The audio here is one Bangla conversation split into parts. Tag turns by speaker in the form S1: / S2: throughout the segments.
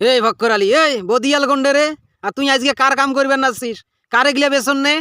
S1: এই ভক্কর আলী, এই বদিয়াল কন্ডে রে। আর তুই আজকে কার কাম করবেন নাছিস কারে গিলে বেসন নে?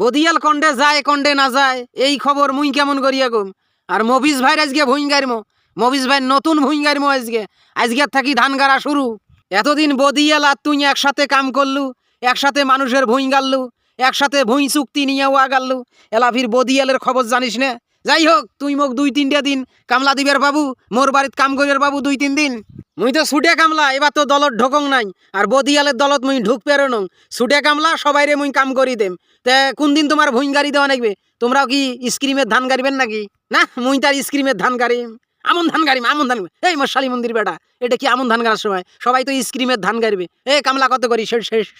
S1: বদিয়াল কন্ডে যায়, কন্ডে না যায়, এই খবর মুই কেমন করিয়া কম আর মবিস ভাইর আজকে ভুইং গাড়িমো মবিস ভাই নতুন ভুইং গাড়িমো আজকে। আজকে থাকি ধান গাড়া শুরু। এতদিন বদিয়াল আর তুই একসাথে কাম করলু, একসাথে মানুষের ভুইং গাল্লু একসাথে ভুঁই চুক্তি নিয়ে ওয়া গাল্লু এলা ফির বদিয়ালের খবর জানিস না? যাই হোক, তুই মোক দুই তিনটা দিন কামলা দিবের বাবু, মোর বাড়িত কাম করিবার বাবু দুই তিন দিন। মুই তো ছুটে কামলা, এবার তো দলত ঢোকং নাই। আর বদিয়ালের দলত মুই ঢুক পেরো নং ছুটে কামলা, সবাইরে মুই কাম করি দেম। তে কোন দিন তোমার ভুঁই গাড়ি দেওয়া নাকবে তোমরাও কি স্ক্রিমের ধান গাড়িবেন নাকি? না, মুই তার স্ক্রিমের ধান গাড়িম আমন ধান গাড়িম আমন ধান এই মশালী মন্দির বেটা, এটা কি আমন ধান গাড়ার সময়? সবাই তো স্ক্রিমের ধান গাড়িবে। এ, কামলা কত করি?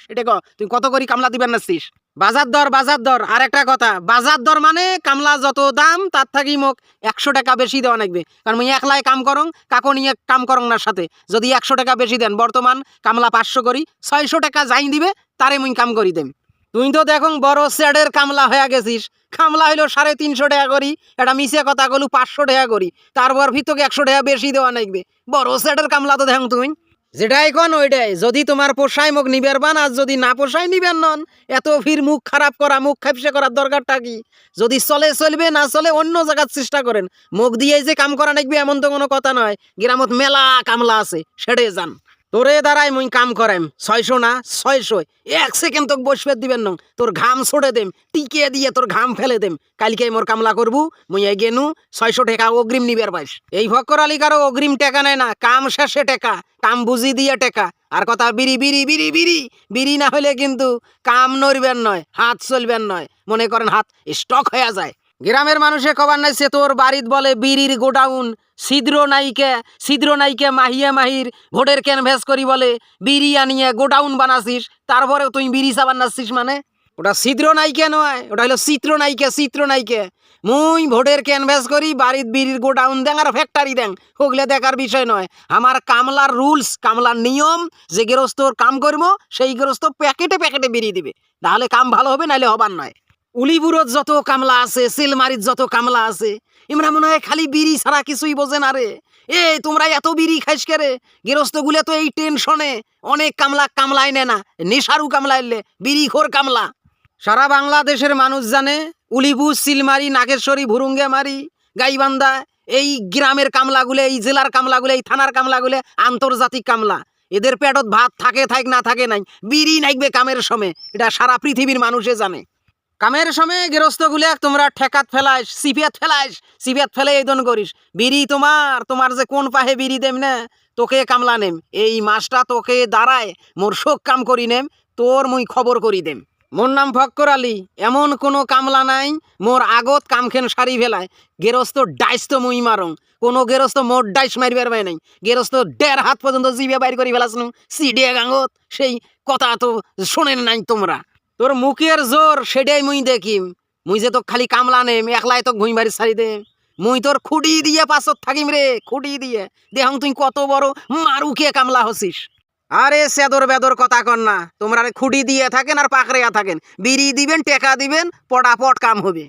S1: সেটা ক। তুই কত করি কামলা দিবেন নাছিস বাজার দর বাজার দর আর একটা কথা। বাজার দর মানে কামলা যত দাম, তার থাকি মোক একশো টাকা বেশি দেওয়া লাগবে। কারণ মুই একলাই কাম করং, কাকো নিয়ে কাম করং না সাথে। যদি একশো টাকা বেশি দেন, বর্তমান কামলা পাঁচশো করি, ছয়শো টাকা যাই দিবে, তারে মুই কাম করি দেম। তুই তো দেখুন বড় স্যাডের কামলা হয়ে গেছিস। কামলা হইল সাড়ে তিনশো টাকা করি, এটা মিশে কথা গলু পাঁচশো টাকা করি। তারপর ভিতকে একশো টাকা বেশি দেওয়া লাগবে। বড় স্যাডের কামলা তো দেখুন তুমি যেটাই এখন ওইটাই। যদি তোমার পোষায় মুখ নিবের বান, আর যদি না পোষায় নিবেন নন, এত ভিড় মুখ খারাপ করা, মুখ খাপসে করার দরকারটা কি? যদি চলে চলবে, না চলে অন্য জায়গার চেষ্টা করেন। মুখ দিয়ে যে কাম করা নাকবে, এমন তো কোনো কথা নয়। গ্রামত মেলা কামলা আছে, সেটাই যান তোরে দ্বারাই মুই কাম করাইম। ছয়শো না, ছয়শো। এক সেকেন্ড তোকে বসবে দিবেন নং। তোর ঘাম ছড়ে দেম টিকে দিয়ে তোর ঘাম ফেলে দেম। কালকে মোর কামলা করবু, মুই গেনু, ছয়শো টাকা অগ্রিম নিবার পাইস। এই ভক্কর আলী কারও অগ্রিম টাকা নেয় না, কাম শেষে টাকা, কাম বুঝি দিয়ে টাকা। আর কথা বিড়ি বিড়ি বিড়ি বিড়ি বিড়ি না হলে কিন্তু কাম নড়বেন নয়, হাত চলবেন নয়। মনে করেন হাত স্টক হয়ে যায়। গ্রামের মানুষে কবার নাই সে তোর বাড়িত বলে, বিড়ির গোডাউন, ছিদ্র নাইকে ছিদ্র নাইকে মাহিয়ে মাহির ভোটের ক্যানভেস করি বলে, বিড়ি আনিয়ে গোডাউন বানাসিস তারপরে তুই বিড়ি সাবান নাচছিস মানে? ওটা ছিদ্র নাইকে নয়, ওটা হলো চিত্র নাইকে চিত্র নাইকে। মুই ভোটের ক্যানভেস করি, বাড়িত বিড়ির গোডাউন দেন আর ফ্যাক্টরি দেন ওগুলো দেখার বিষয় নয়। আমার কামলার রুলস কামলার নিয়ম, যে গৃহস্থর কাম করব, সেই গৃহস্থ প্যাকেটে প্যাকেটে বেরিয়ে দিবে। তাহলে কাম ভালো হবে, নাহলে হবার নয়। উলিপুরত যত কামলা আছে, সিলমারিত যত কামলা আছে, ইমরা মনে হয় খালি বিড়ি ছাড়া কিছুই বোঝে না রে। এ, তোমরা এত বিড়ি খাইস করে গৃহস্থগুলো তো এই টেনশনে, অনেক কামলা কামলায় নে না, নেশারু কামলাইলে বিড়ি খোর কামলা। সারা বাংলাদেশের মানুষ জানে উলিপুর সিলমারি, নাগেশ্বরী ভুরুঙ্গে মারি গাইবান্ধা, এই গ্রামের কামলাগুলো, এই জেলার কামলাগুলো, এই থানার কামলাগুলো আন্তর্জাতিক কামলা। এদের পেটত ভাত থাকে থাক না থাকে নাই, বিড়ি নাইবে কামের সময়, এটা সারা পৃথিবীর মানুষে জানে। কামের সময় গৃহস্থগুলো তোমরা ঠেকাত ফেলাইস, সিপিয়াত ফেলাইস, সিপিয়াত ফেলে এই দন করিস। বিড়ি তোমার তোমার যে কোন পাহে বিড়ি দেম না, তোকে কামলা নেম। এই মাসটা তোকে দাঁড়ায় মোর শোক কাম করি নেম, তোর মুই খবর করি দেম। মোর নাম ফক্কর আলী, এমন কোনো কামলা নাই, মোর আগত কামখেন সারি ফেলায়। গেরস্ত ডাইস তো মুই মারং, কোনো গেরস্ত মোর ডাইস মারিবার পাই নাই। গেরস্ত দেড় হাত পর্যন্ত জিবে বাইর করি ফেলাস সিডিয়া গাঙ্গত সেই কথা তো শোনেন নাই তোমরা। তোর মুখের জোর সেটাই মুই দেখিম। মুই যে তো খালি কামলা নেম, একলাই তো ঘুই বাড়ি ছাড়ি দেম। মুই তোর খুঁটি দিয়ে পাশত থাকিম রে, খুঁটি দিয়ে। দেহং তুই কত বড় মারুকে কামলা হসিস। আরে সেদর বেদর কথা কর না, তোমরা খুঁটি দিয়ে থাকেন আর পাকড়িয়া থাকেন। বিড়ি দিবেন, টেকা দিবেন, পটাপট কাম হবে।